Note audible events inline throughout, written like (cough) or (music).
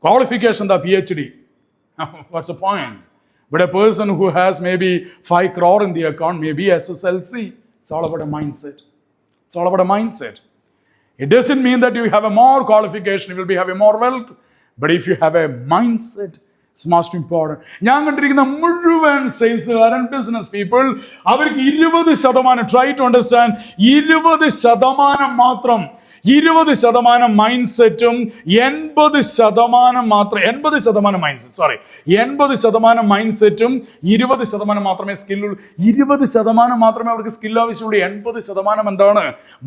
qualification the PhD. (laughs) What's the point? But a person who has maybe 5 crore in the account, maybe SSLC, it's all about a mindset. It's all about a mindset. It doesn't mean that you have a more qualification, you will be having more wealth. But if you have a mindset it's most important ഞാൻ കണ്ടിരിക്കുന്ന മുഴുവൻ സെയിൽസുകാരൻ business people അവർക്ക് ഇരുപത് ശതമാനം try to understand ഇരുപത് ശതമാനം മാത്രം ഇരുപത് ശതമാനം മൈൻഡ് സെറ്റും എൺപത് ശതമാനം മാത്രം എൺപത് ശതമാനം മൈൻഡ് സെറ്റ് സോറി എൺപത് ശതമാനം മൈൻഡ് സെറ്റും ഇരുപത് ശതമാനം മാത്രമേ സ്കില്ലുള്ളൂ ഇരുപത് ശതമാനം മാത്രമേ അവർക്ക് സ്കിൽ ആവശ്യമുള്ളൂ. എൺപത് ശതമാനം എന്താണ്?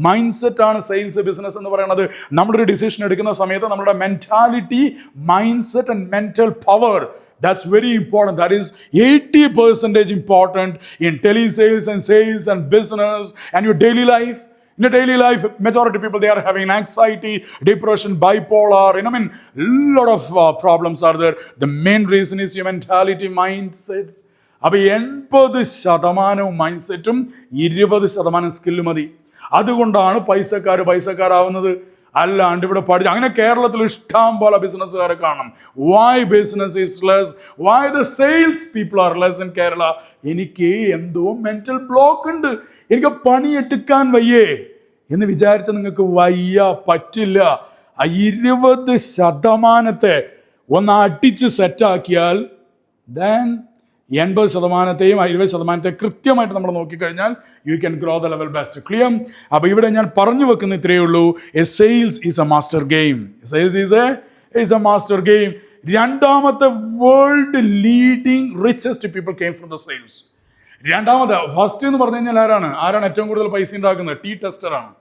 മൈൻഡ് സെറ്റ് ആണ് സെയിൽസ് ബിസിനസ് എന്ന് പറയുന്നത്. നമ്മളൊരു ഡിസിഷൻ എടുക്കുന്ന സമയത്ത് നമ്മുടെ mentality mindset and mental power That's very important. That is 80% important in telesales and sales and business and your daily life. In your daily life, majority people they are having anxiety, depression, bipolar. You know, I mean, lot of uh, problems are there. The main reason is your mentality, mindsets. അപ്പൊ എൺപത് ശതമാനവും mind സെറ്റും ഇരുപത് ശതമാനം skill മതി അതുകൊണ്ടാണ് പൈസക്കാർ പൈസക്കാരാവുന്നത് അല്ലാണ്ട് ഇവിടെ പഠിച്ചു അങ്ങനെ കേരളത്തിൽ ഇഷ്ടം പോലെ ബിസിനസ്സുകാരെ കാണും why business is less why the sales people are less in Kerala എനിക്ക് എന്തോ മെന്റൽ ബ്ലോക്ക് ഉണ്ട്. എനിക്ക് പണിയെടുക്കാൻ വയ്യേ എന്ന് വിചാരിച്ച നിങ്ങൾക്ക് വയ്യ പറ്റില്ല. ഇരുപത് ശതമാനത്തെ ഒന്ന് അടിച്ച് സെറ്റാക്കിയാൽ ദെൻ എൺപത് ശതമാനത്തെയും ഇരുപത് ശതമാനത്തെ കൃത്യമായിട്ട് നമ്മൾ നോക്കിക്കഴിഞ്ഞാൽ you can grow the level best clear അപ്പോൾ ഇവിടെ ഞാൻ പറഞ്ഞു വെക്കുന്ന ഇത്രയേ ഉള്ളൂ a sales is a master game sales is a is a master game രണ്ടാമത്തെ world leading richest people came from the sales രണ്ടാമത്തെ ഫസ്റ്റ് എന്ന് പറഞ്ഞു കഴിഞ്ഞാൽ ആരാണ്? ആരാണ് ഏറ്റവും കൂടുതൽ പൈസ ഉണ്ടാക്കുന്നത്? ടീ ടെസ്റ്റർ ആണ്.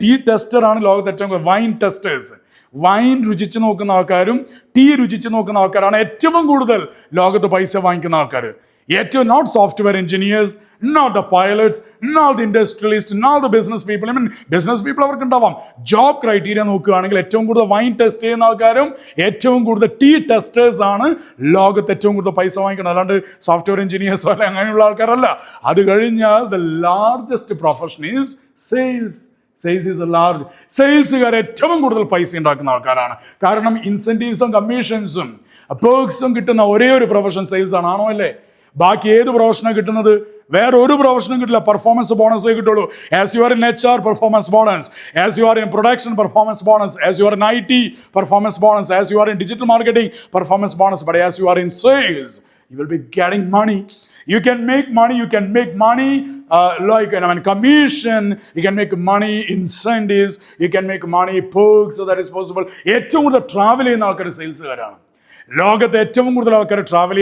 ടീ ടെസ്റ്റർ ആണ് ലോകത്ത് ഏറ്റവും കൂടുതൽ വൈൻ ടെസ്റ്റേഴ്സ് വൈൻ രുചിച്ച് നോക്കുന്ന ആൾക്കാരും ടീ രുചിച്ച് നോക്കുന്ന ആൾക്കാരാണ് ഏറ്റവും കൂടുതൽ ലോകത്ത് പൈസ വാങ്ങിക്കുന്ന ആൾക്കാർ ഏറ്റവും not software engineers not the pilots not the industrialist not the business people I mean business people അവർക്ക് ഉണ്ടാവാം ജോബ് ക്രൈറ്റീരിയ നോക്കുകയാണെങ്കിൽ ഏറ്റവും കൂടുതൽ വൈൻ ടെസ്റ്റ് ചെയ്യുന്ന ആൾക്കാരും ഏറ്റവും കൂടുതൽ ടീ ടെസ്റ്റേഴ്സ് ആണ് ലോകത്ത് ഏറ്റവും കൂടുതൽ പൈസ വാങ്ങിക്കുന്നത്. അല്ലാണ്ട് സോഫ്റ്റ്വെയർ എഞ്ചിനീയേഴ്സോ അല്ലെ അങ്ങനെയുള്ള ആൾക്കാരല്ല. അത് കഴിഞ്ഞാൽ the largest profession is sales sales is a large സെയിൽസുകാർ ഏറ്റവും കൂടുതൽ പൈസ ഉണ്ടാക്കുന്ന ആൾക്കാരാണ്. കാരണം ഇൻസെന്റീവ്സും കമ്മീഷൻസും പേഴ്സും കിട്ടുന്ന ഒരേ ഒരു പ്രൊഫഷൻ സെയിൽസ് ആണ്. ആണോ അല്ലേ? ബാക്കി ഏത് പ്രൊഫഷനാണ് കിട്ടുന്നത്? വേറെ ഒരു പ്രൊഫഷനും കിട്ടില്ല. പെർഫോമൻസ് ബോണസേ കിട്ടുള്ളൂ. As you are in H R performance bonus as you are in production performance bonus as you are in I T performance bonus as you are in digital marketing performance bonus but as you are in sales you will be getting money. You can make money, you can make money uh, like I mean, commission, you can make money incentives, you can make money perks, so that is possible. ഏറ്റവും കൂടുതൽ travel ചെയ്യുന്ന ആൾക്കാർ സെയിൽസുകാരാണ് ലോകത്ത് ഏറ്റവും കൂടുതൽ ആൾക്കാർ travel